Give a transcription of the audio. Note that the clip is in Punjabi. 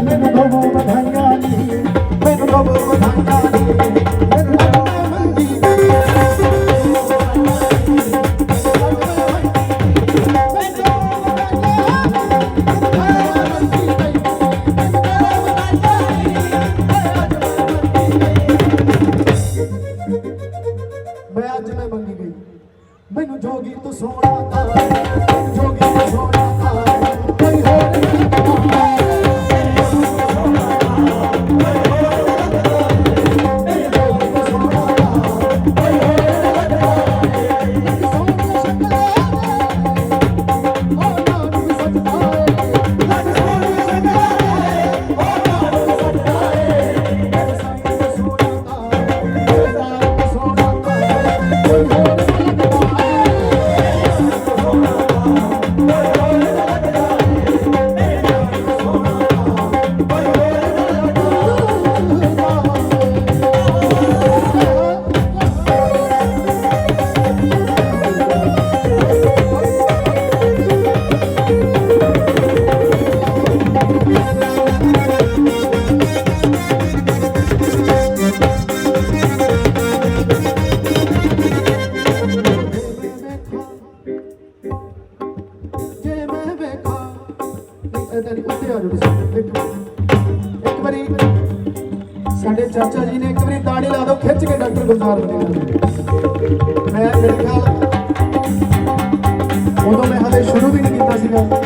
ਮੈਨੂੰ ਦੋ ਵਧਾਈਆਂ ਨੀ ਮੈਨੂੰ ਦੋ ਵਧਾਈਆਂ ਨੀ ਮੈਨੂੰ ਦੋ ਮੰਗੀ ਮੈਂ ਅੱਜ ਮੈਂ ਮੰਗੀ ਗਈ। ਮੈਨੂੰ ਜੋਗੀ ਤੂੰ ਸੋਹਣਾ ਤਾਂ ਮੈਨੂੰ ਜੋਗੀ ਇੱਕ ਵਾਰੀ ਸਾਡੇ ਚਾਚਾ ਜੀ ਨੇ ਇੱਕ ਵਾਰੀ ਤਾੜੀ ਲਾ ਦੋ ਖਿੱਚ ਕੇ ਡਾਕਟਰ ਗੁਲਜ਼ਾਰ ਮੈਂ ਮੇਰੇ ਖਿਆਲ ਉਦੋਂ ਮੈਂ ਹਲੇ ਸ਼ੁਰੂ ਵੀ ਨਹੀਂ ਕੀਤਾ ਸੀਗਾ।